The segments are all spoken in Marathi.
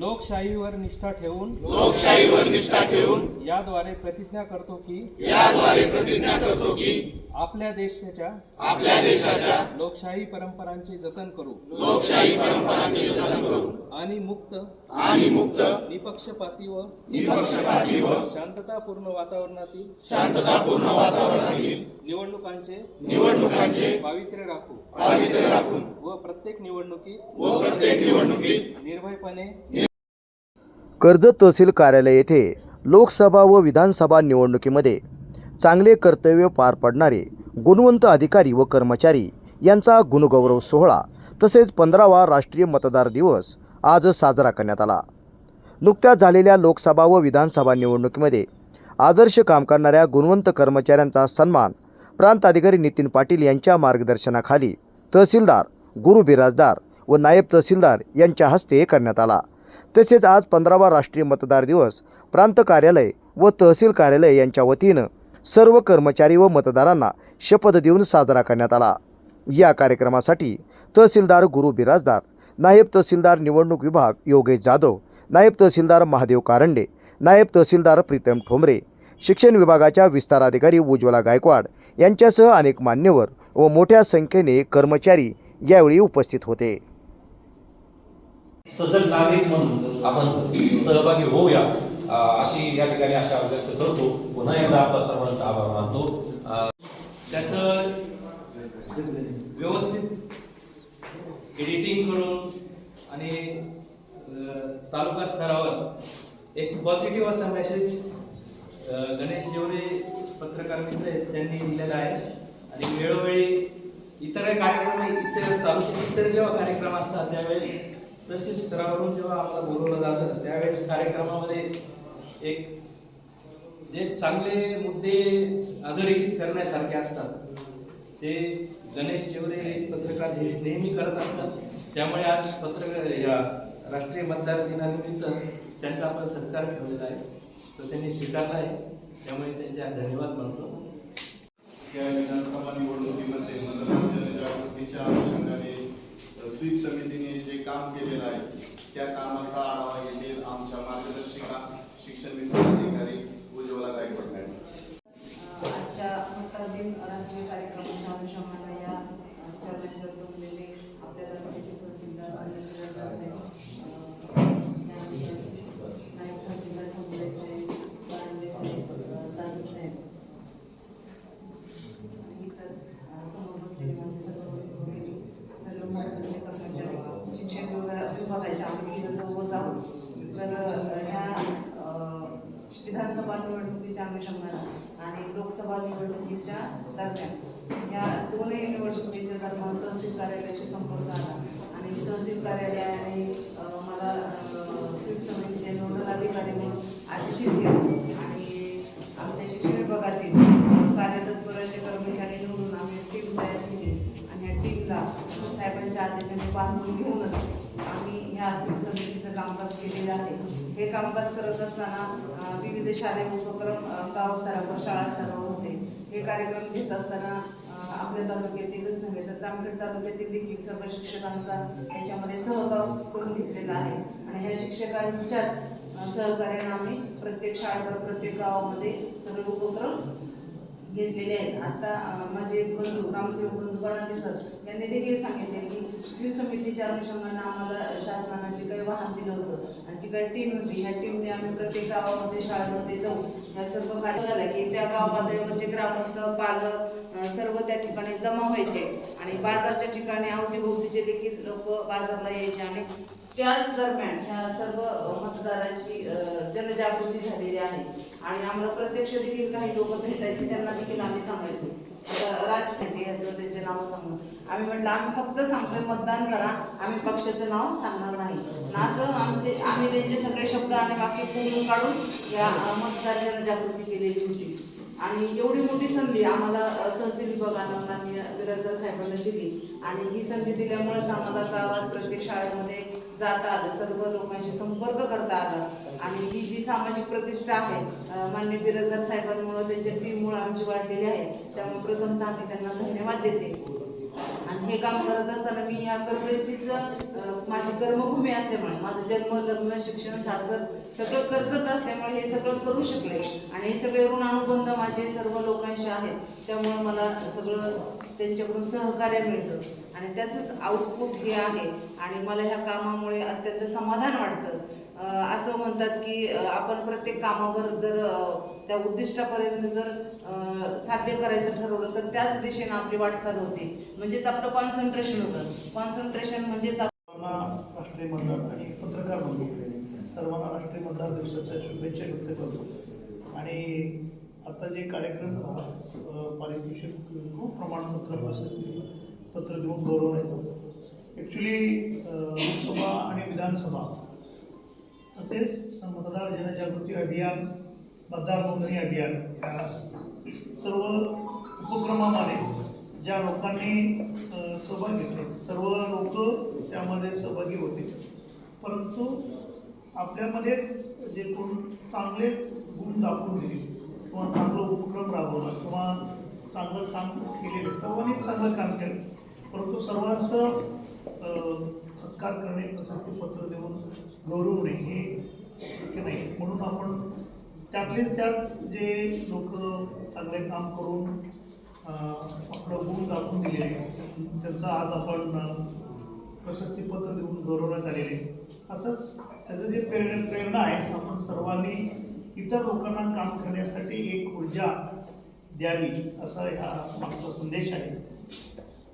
लोकशाहीवर निष्ठा ठेवून लोकशाहीवर निष्ठा ठेवून याद्वारे प्रतिज्ञा करतो की याद्वारे प्रतिज्ञा करतो की आपल्या देशाच्या आपल्या देशाच्या लोकशाही परंपरांचे जतन करू. लोकशाही परंपरांचे जतन करू. आणि मुक्त आणि मुक्त निपक्षपाती व निपक्षपाती व शांततापूर्ण वातावरणातील शांततापूर्ण वातावरणातील निवडणुकांचे निवडणुकांचे पावित्र्य राखू. पावित्र्य राखून व प्रत्येक निवडणुकीत व प्रत्येक निवडणुकीत निर्भयपणे कर्जत तहसील कार्यालय येथे लोकसभा व विधानसभा निवडणुकीमध्ये चांगले कर्तव्य पार पाडणारे गुणवंत अधिकारी व कर्मचारी यांचा गुणगौरव सोहळा तसेच पंधरावा राष्ट्रीय मतदार दिवस आज साजरा करण्यात आला. नुकत्याच झालेल्या लोकसभा व विधानसभा निवडणुकीमध्ये आदर्श काम करणाऱ्या गुणवंत कर्मचाऱ्यांचा सन्मान प्रांत अधिकारी नितीन पाटील यांच्या मार्गदर्शनाखाली तहसीलदार गुरु बिराजदार व नायब तहसीलदार यांच्या हस्ते करण्यात आला. तसेच आज पंधरावा राष्ट्रीय मतदार दिवस प्रांत कार्यालय व तहसील कार्यालय यांच्या वतीनं सर्व कर्मचारी व मतदारांना शपथ देऊन साजरा करण्यात आला. या कार्यक्रमासाठी तहसीलदार गुरु बिराजदार नायब तहसीलदार निवडणूक विभाग योगेश जाधव नायब तहसीलदार महादेव कारंडे नायब तहसीलदार प्रीतम ठोंबरे शिक्षण विभागाच्या विस्ताराधिकारी उज्ज्वला गायकवाड यांच्यासह अनेक मान्यवर व मोठ्या संख्येने कर्मचारी यावेळी उपस्थित होते. सजग नागरिक म्हणून आपण सहभागी होऊया. अशी या ठिकाणी आशा व्यक्त करतो. पुन्हा एकदा आपला सर्वांचा आभार मानतो. त्याच त्याचं व्यवस्थित एडिटिंग करून आणि तालुका स्तरावर एक पॉझिटिव्ह असा मेसेज गणेश जेवढे पत्रकार मित्र आहेत त्यांनी दिलेला आहे. आणि वेळोवेळी इतर कार्यक्रम इतर तालुक्यात इतर जेव्हा कार्यक्रम असतात त्यावेळेस तहसील स्तरावरून जेव्हा आम्हाला बोलवलं जातं त्यावेळेस कार्यक्रमामध्ये एक जे चांगले मुद्दे अधोरेखित करण्यासारखे असतात ते गणेश जेवढे पत्रकार हे नेहमी करत असतात त्यामुळे आज पत्रकार या राष्ट्रीय मतदार दिनानिमित्त त्यांचा आपण सत्कार ठेवलेला आहे. तो त्यांनी स्वीकारला आहे. त्यामुळे त्यांच्या धन्यवाद मानतो. या विधानसभा निवडणुकीमध्ये मतदान जनजागृतीच्या अनुषंगाने स्वीप समितीने जे काम केलेलं आहे त्या कामाचा आढावा घेतील आमच्या मार्गदर्शिका शिक्षण विभाग अधिकारी उज्ज्वला गायकवाड मॅडम आजच्या मतदार दिन राष्ट्रीय कार्यक्रमाच्या अनुषंगाने या चर्चेच्या जमलेले आपल्या तालुक्याचे तहसीलदार आनंद जगदाळ साहेब अं, त्यानंतर नायब तहसीलदार ठोंबरे साहेब बारंडे साहेब अं, जाधव साहेब आणि इतर अं, समोर बसलेले माझे सर्व वडील सर्व महसूलचे कर्मचारी शिक्षण विभागा- विभागाच्या आम्ही जवळ जाऊन तर अं, ह्या अं, विधानसभा निवडणुकीच्या अनुषंगाने आणि लोकसभा निवडणुकीच्या दरम्यान. या दोन्ही निवडणुकीच्या दरम्यान तहसील कार्यालयाशी संपर्क आला. आणि तहसील कार्यालयाने मला स्वीट स्वीप समितीचे नोडल अधिकारी म्हणून आदेशित केले. आणि आमच्या शिक्षण विभागातील कार्यतत्पर असे कर्मचारी निवडून आम्ही टीम तयार केली. आणि या टीमला साहेबांच्या आदेशाने बांधून घेऊनच आम्ही ह्या स्वीप समिती कामकाज केलेलं आहे. हे कामकाज करत असताना विविध शालेय उपक्रम गावस्तरावर शाळा स्तरावर होते. हे कार्यक्रम घेत असताना आपल्या तालुक्यातीलच नव्हे तर जामखेड तालुक्यातील देखील सर्व शिक्षकांचा याच्यामध्ये सहभाग करून घेतलेला आहे. आणि ह्या शिक्षकांच्याच अं, सहकार्याने आम्ही प्रत्येक शाळेवर प्रत्येक गावामध्ये सगळे उपक्रम घेतलेले आहेत. आता माझे बंधू ग्रामसेवक बंधू सर यांनी देखील सांगितले की स्वीप समितीच्या अनुषंगाने आम्हाला शासनानं जे काही वाहन दिलं होतं आणि जी काही टीम होती ह्या टीमने आम्ही प्रत्येक गावामध्ये शाळेमध्ये जाऊ ह्या सर्व कार्य झालं की त्या गाव पातळीवरचे ग्रामस्थ पालक सर्व त्या ठिकाणी जमा व्हायचे. आणि बाजारच्या ठिकाणी अवतीभोवतीचे देखील लोक बाजारला यायचे आणि त्याच दरम्यान ह्या सर्व मतदारांची जनजागृती झालेली आहे. आणि आम्हाला प्रत्यक्ष देखील काही लोक भेटायचे त्यांना देखील आम्ही सांगायचो राज राजकारणाचे त्याचे नाव सांगून आम्ही म्हटलं आम्ही फक्त सांगतोय मतदान करा आम्ही पक्षाचं नाव सांगणार नाही असं आमचे आम्ही त्यांचे सगळे शब्द आणि बाकी पूर्ण काढून या अ, मतदार जनजागृती केलेली होती आणि एवढी मोठी संधी आम्हाला तहसील विभागानं माननीय बिराजदार साहेबांना दिली आणि ही संधी दिल्यामुळेच आम्हाला गावात प्रत्येक शाळेमध्ये जाता आलं सर्व लोकांशी संपर्क करता आला. आणि ही जी सामाजिक प्रतिष्ठा आहे मान्य बिरजदार साहेबांमुळं साहेबांमुळे त्यांच्या टीममुळे आमची वाढलेली आहे त्यामुळे प्रथमतः आम्ही त्यांना धन्यवाद देते. आणि हे काम करत असताना मी या कर्जचीच माझी कर्मभूमी असल्यामुळे माझं जन्म लग्न शिक्षण सासर सगळं कर्जत असल्यामुळे हे सगळं करू शकले. आणि हे सगळे ऋणानुबंध माझे सर्व लोकांशी आहेत. त्यामुळे मला सगळं त्यांच्याकडून सहकार्य मिळतं. आणि त्याचंच आउटपुट हे आहे. आणि मला ह्या कामामुळे अत्यंत समाधान वाटतं. असं म्हणतात की आपण प्रत्येक कामावर जर त्या उद्दिष्टापर्यंत जर साध्य करायचं ठरवलं तर त्याच दिशेनं आपली वाटचाल होते. म्हणजेच आपलं कॉन्सन्ट्रेशन होतं. कॉन्सन्ट्रेशन म्हणजेच राष्ट्रीय मतदार आणि पत्रकार म्हणून सर्वांना राष्ट्रीय मतदार दिवसाच्या शुभेच्छा व्यक्त करतो. आणि आता जे कार्यक्रम पारितोषिक खूप प्रमाणपत्र प्रशस्ती पत्र देऊन गौरवण्याचं. ॲक्च्युली लोकसभा आणि विधानसभा तसेच मतदार जनजागृती अभियान मतदार नोंदणी अभियान या सर्व उपक्रमामध्ये ज्या लोकांनी सहभागी सहभाग घेतले सर्व लोक त्यामध्ये सहभागी होते. परंतु आपल्यामध्येच जे कोण चांगले गुण दाखवून दिले किंवा चांगलं उपक्रम राबवला किंवा चांगलं काम केलेलं सर्वांनीच चांगलं काम केलं. परंतु सर्वांचं सत्कार करणे प्रशस्तीपत्र देऊन गौरवणे हे शक्य नाही. म्हणून आपण त्यातले त्यात जे लोक चांगले काम करून आपलं गुण दाखवून दिले आहे त्यांचं आज आपण प्रशस्तीपत्र देऊन गौरवण्यात आलेले असंच त्याचं जे प्रेरणा प्रेरणा आहे आपण सर्वांनी इतर लोकांना काम करण्यासाठी एक ऊर्जा द्यावी असा ह्या मागचा संदेश आहे.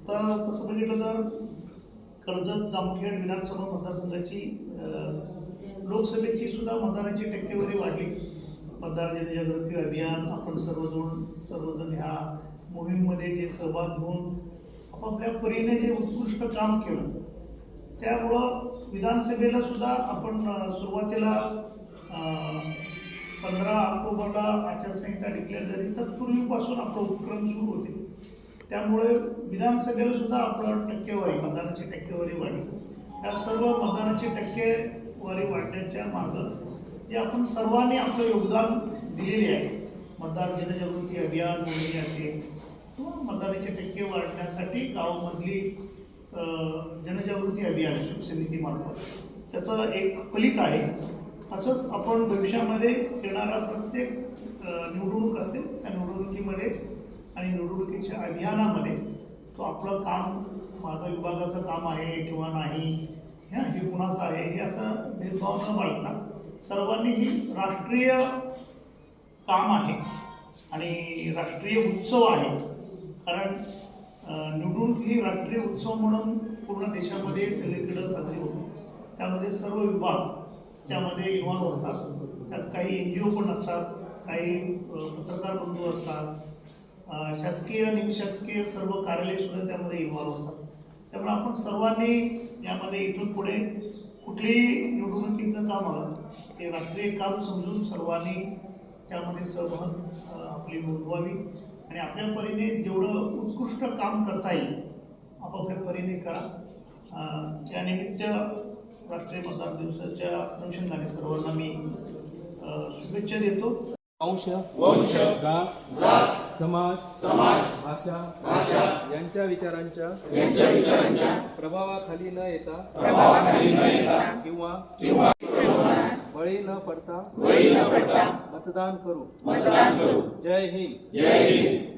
आता तसं बघितलं तर कर्जत जामखेड विधानसभा मतदारसंघाची लोकसभेची सुद्धा मतदानाची टक्केवारी वाढली. मतदार जनजागृती अभियान आपण सर्वजण सर्वजण ह्या मोहीममध्ये जे सहभाग घेऊन आपापल्या परीने जे उत्कृष्ट काम केलं त्यामुळं विधानसभेला सुद्धा आपण सुरुवातीला पंधरा ऑक्टोबरला आचारसंहिता डिक्लेअर झाली तत्पूर्वीपासून आपलं उपक्रम सुरू होते. त्यामुळे विधानसभेला सुद्धा आपलं टक्केवारी मतदानाची टक्केवारी वाढली. या सर्व मतदानाची टक्केवारी वाढण्याच्या मागं जे आपण सर्वांनी आपलं योगदान दिलेले आहे मतदार जनजागृती अभियान मोहिनी असेल किंवा मतदानाची टक्के वाढण्यासाठी गावामधली जनजागृती अभियान शिवसमितीमार्फत त्याचं एक फलित आहे. असंच आपण भविष्यामध्ये येणारा प्रत्येक निवडणूक असते त्या निवडणुकीमध्ये आणि निवडणुकीच्या अभियानामध्ये तो आपलं काम माझं विभागाचं काम आहे किंवा नाही ह्या हे कुणाचं आहे हे असं भेदभाव न बाळगता सर्वांनी ही राष्ट्रीय काम आहे आणि राष्ट्रीय उत्सव आहे. कारण निवडणूक ही राष्ट्रीय उत्सव म्हणून पूर्ण देशामध्ये सगळीकडं साजरी होतो. त्यामध्ये सर्व विभाग त्यामध्ये इन्व्हॉल्व्ह असतात. त्यात काही एन जी ओ पण असतात काही पत्रकार बंधू असतात. शासकीय निमशासकीय सर्व कार्यालयसुद्धा त्यामध्ये इन्व्हॉल्व्ह असतात. त्यामुळे आपण सर्वांनी यामध्ये इथून पुढे कुठलीही निवडणुकीचं काम आलं ते राष्ट्रीय काम समजून सर्वांनी त्यामध्ये सहभाग आपली नोंदवावी आणि आपल्या परीने जेवढं उत्कृष्ट काम करता येईल आपापल्या परीने करा. त्यानिमित्त राष्ट्रीय मतदार दिवसाच्या अनुषंगाने सर्वांना मी शुभेच्छा देतो. वंश वंश जात समाज समाज भाषा भाषा यांच्या विचारांच्या यांच्या विचारांच्या प्रभावाखाली न येता प्रभावाखाली न येता किंवा किंवा बळी न पडता बळी न पडता मत मतदान करू. मतदान करू. जय हिंद. जय हिंद.